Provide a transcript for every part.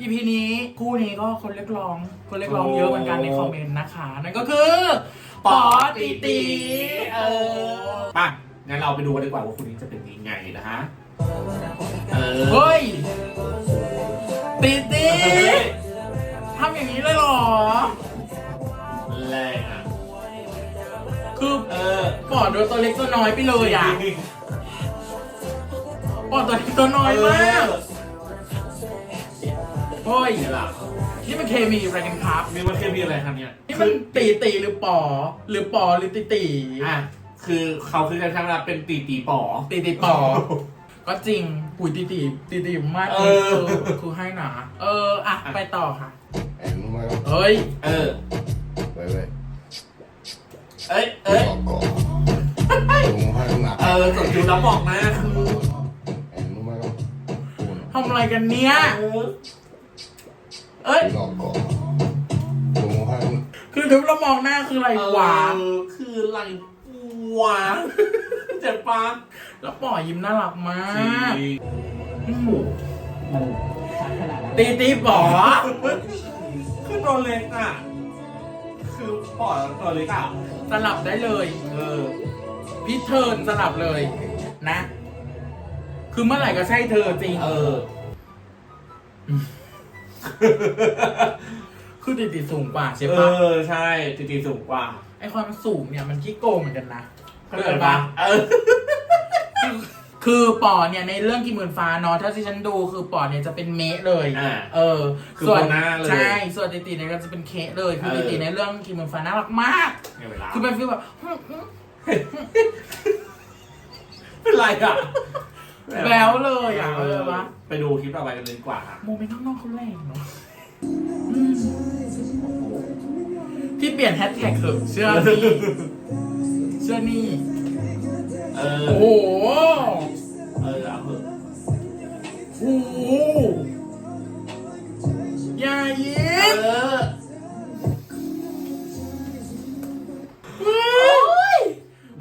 EP นี้คู่นี้ก็คนเรียกร้อง คนเรียกร้องเยอะเหมือนกันในคอมเมนต์นะคะ นั่นก็คือปอตีตีเออป่ะงั้นเราไปดูกันดีกว่าว่าคู่นี้จะเป็นยังไงนะฮะเออเฮ้ยตีตีเฮ้ยทำอย่างนี้เลยเหรอแรงอะคือเออปอดโดนตัวเล็กตัวน้อยไปเลยอะปอดตัวเล็กตัวน้อยมากเฮ้ยนี่ล่ะนี่มันเคมีอะไรกันครับนี่มันเคมีอะไรครับเนี่ยนี่มันตีตีหรือปอ หรือปอหรือตีตีอะคือเขาคือการทำงานเป็นตีตีป๋อตีตีปอ ก็จริงปุ๋ยตีตีตีตีมากเออคือให้หนาเอออะไปต่อค่ะ El número. เฮ้ยเออ Bebé. เอ้ยเอ้ย Loco. Tu mujer es una เออสดอยู่แล้วบอกนะคือ El número uno. ทำอะไรกันเนี้ย เออเอ้ย Loco. Tu mujer es una- คือทุบแล้วมองหน้าคืออะไรวะเออคืออะไรวะเจ็บปะแล้วปอยิ้มน่ารักมากจริงอืมตีตีปอคือตัวเล็กอะ คือปอดตัวเล็กอะ สลับได้เลย เออ พี่เทิร์นสลับเลยนะ คือเมื่อไหร่ก็ใช่เธอจริง เออ คือตีตีสูงกว่าใช่เอปะอใช่ตีตีสูงกว่าไอความสูงเนี่ยมันขี้โกงเหมือนกันนะเข้าใจปะเออคือปอเนี่ยในเรื่องกี่หมื่นฟ้าเนาะถ้าที่ฉันดูคือปอเนี่ยจะเป็นเมะเลย อ่า เออคือส่วนโบนาเลย ใช่ส่วนติติเนี่ยก็จะเป็นเคะเลยคือเออติติในเรื่องกี่หมื่นฟ้าน่ารักมากในเวลาคือเป็นฟีลแบบ เป็นไรอะ แบวเลยอะเออวะไปดูคลิปต่อไปกันเลยดีกว่าครับโมเมนต์ข้างนอกเขาแรงเนาะอืมพี่เปลี่ยนแฮชแท็กเถอะเชื่อนี่เชื่อนี่ เออ โอ้โหเออเอาเถอะโอ้โหอย่ายิ้เอมอ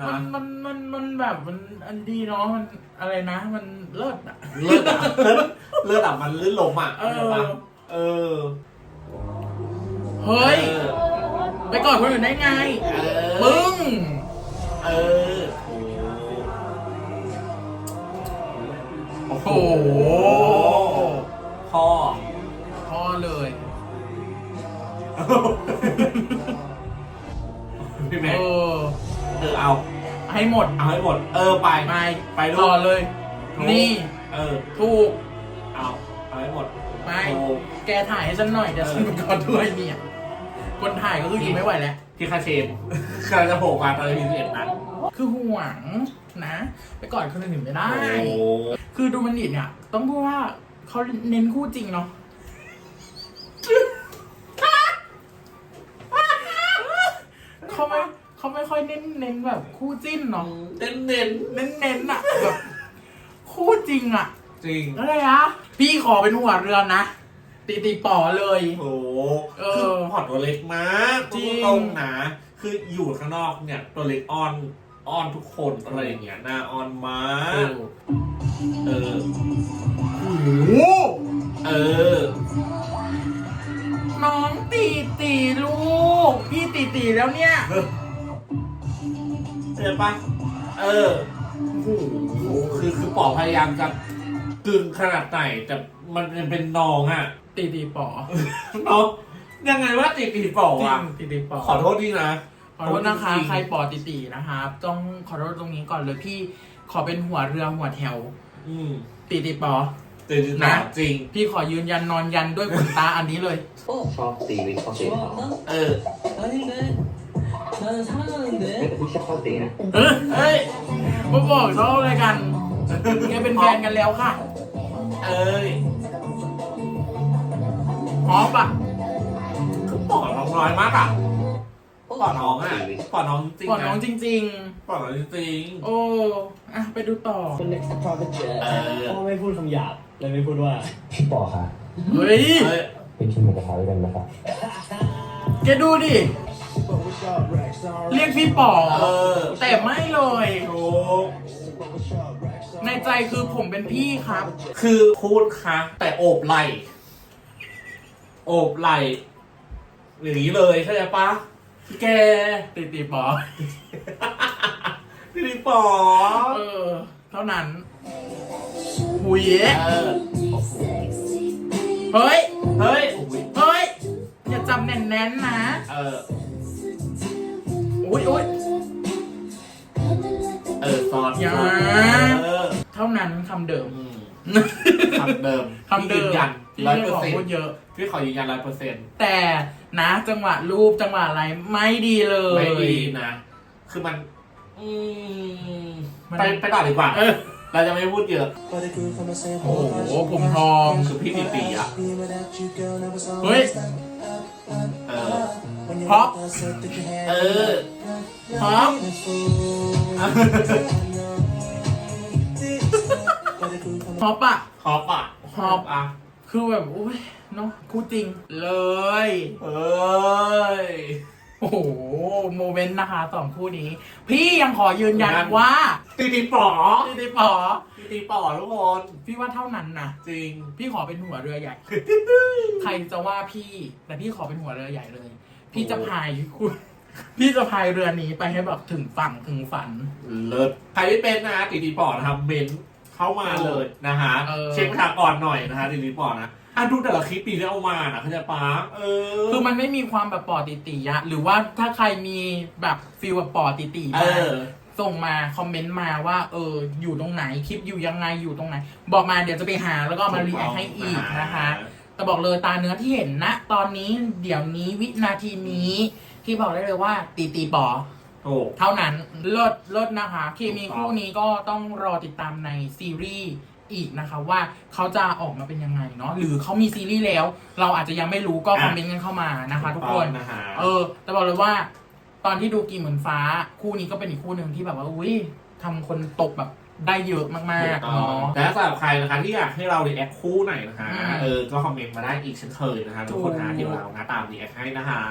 นะ มันมันมันมันแบบมันอันดีเนาะมัน อะไรนะมันเลิศอะเลือดอะเลือดอะมันลื่นลมอะเออข้าใจปะเออเฮ้ยเออไปก่อนคนอื่นได้ไง เออปึ้งเออโอ้โหโอ้โห พ่อ พอเลย พี่เอแม็กอเออเอา ให้หมด เอาให้หมด เออไป ไปไปลูกต่อเลย ถูกนี่ เออ ถูกเอา เอาให้หมดไปถูก แกถ่ายให้ฉันหน่อยเดี๋ยวเออฉันไปก่อนด้วยเนี่ยคนถ่ายก็คืออยู่ไม่ไหวแล้วที่คาเชมกำลังจะโผล่มาตอนที่สิบเอ็ดนัดคือห่วงนะ ไปก่อนคนอื่นไม่ได้โอ้คือดูมันดิเนี่ย ต้องพูดว่าเขาเน้นคู่จริงเนาะ เขาไม่เขาไม่ค่ อยเน้นเน้นแบบคู่จิ้นเนาะเน้นเน้นเน้นเน้นอะแบบคู่จริงอะจริงอะไรอะพี่ขอเป็นหัวเรือนะตีตีป่อเลยโอ้เอคืออพอร์ตตัวเล็กมากจริงตรงๆนะคืออยู่ข้างนอกเนี่ยตัวเล็กอ้อนอ้อนทุกคนอะไรอย่างเงี้ยหน้าอ้อนมากเออโอ้โหเออ น้องตีตีลูก พี่ตีตีแล้วเนี่ย เห็นปะเออโอ้โหคือคือปอพยายามจะกึ่งขนาดไหนแต่มันเป็นน้องอะตีตีป่อน้องยังไงว่าติดติดปอจริอะงตีตีป่อขอโทษดีนะ ขอโทษนะคะจงๆ ใครป่อตีตีนะครับ ต้องขอโทษตรงนี้ก่อนเลยพี่ขอเป็นหัวเรือหัวแถว อืมตีตีป่อติดติดนะจริง พี่ขอยืนยันนอนยันด้วยขนตาอันนี้เลย ชอบตีวิเคราะห์ตีเขาเออเฮ้ยเฮ้ยพี่ชอบตีนะเอ้ยเอ้ยมาบอกชอบอะไรกันแกเป็นแฟนกันแล้วค่ะ เอ้ยหอมปะคือปอน้องน้อยมากอะปอน้องอะปอน้องจริงก่อนน้องจริง ปอน้องจริงๆ โอ้อะไปดูต่อคนเล็กสตรอเบอร์เจอเออ พ่อไม่พูดคำหยาบเลยไม่พูดว่า พี่ปอค่ะเฮ้ยเอ้ย ไปกินหมูกระทะด้วยกันนะครับแกดูดิ เรียกพี่ป๋อเออ แต่ไม่เลย ถูกในใจคือผมเป็นพี่ครับ คือพูดคะแต่โอบไหลโอบไหล่อย่างนี้เลยเข้าใจปะแกตีตีปอพี่ลิปอเออ เท่านั้นหุยเออโอ้โหเฮ้ย เฮ้ยโอ้ยเฮ้ย อย่าจำแน่นๆนะ เออ อุ้ยอุ้ยเออซอนอย่า เออเท่านั้นคำเดิม อืมคำเดิมคำเดิมพี่ยืนยันที่ร้อยไม่เปอขร์อเซ็นพูดต์เยอะ พี่ขอยืนยันร้อยเปอร์เซ็นต์แต่นะจังหวะรูปจังหวะอะไรไม่ดีเลย ไม่ดีนะ คือมัน อืมมัน ไปไปต่อดีกว่า เออ เราจะไม่พูดเยอะ โอ้โหผมทองคือพี่ตีตีอะเฮ้ย เออ เพราะเออเพราะเพราะปะขอปะขอบอะคือแบบอุ้ยเนาะคู่จริงเลยเอ้ยโอ้โหโมเมนต์นะคะสองคู่นี้ พี่ยังขอยืนยันยันว่าตีตีป๋อพี่ติปอตีตีป๋อทุกคนพี่ว่าเท่านั้นนะจริง พี่ขอเป็นหัวเรือใหญ่ ใครจะว่าพี่แต่พี่ขอเป็นหัวเรือใหญ่เลย พี่จะพายคุณ พี่จะพายเรือนี้ไปให้แบบถึงฝั่งถึงฝัน เลิศใครที่เป็นนะฮะตีตีป๋อนะครับเมนเข้ามาเลยนะฮะเออ เช็คประชากรหน่อยนะฮะตีตีป๋อนะอะดูแต่ละคลิปปีที่เอามานะเขาใจะปาเออ คือมันไม่มีความแบบปอติติยะ หรือว่าถ้าใครมีแบบฟีลแบบปอติติเอมาอส่งมาคอมเมนต์มาว่าเอออยู่ตรงไหนคลิปอยู่ยังไงอยู่ตรงไหน บอกมาเดี๋ยวจะไปหาแล้วก็เอามารีแอคให้อีกนะคะ แต่บอกเลยตาเนื้อที่เห็นนะตอนนี้เดี๋ยวนี้วินาทีนี้ที่บอกได้เลยว่า ตีตีปอโอ้เท่านั้นเลิศเลิศนะคะ เคมีถูกต้องคู่นี้ก็ต้องรอติดตามในซีรีส์อีกนะคะ ว่าเขาจะออกมาเป็นยังไงเนาะหรือเขามีซีรีส์แล้ว เราอาจจะยังไม่รู้ก็คอมเมนต์กันเข้ามานะคะ ทุกคน นะฮะเออ แต่บอกเลยว่า ตอนที่ดูกีเหมือนฟ้า คู่นี้ก็เป็นอีกคู่หนึ่งที่แบบว่าอุ้ยทำคนตกแบบ ได้เยอะมากถูกๆต้องเนาะและสำหรับใครนะคะที่อยากให้เรารีแอคคู่ไหนนะคะอืมเออ ก็คอมเมนต์มาได้อีกเช่นเคยนะคะทุกคนนะถูกเดี๋ยวเรานะตามรีแอคให้นะคะ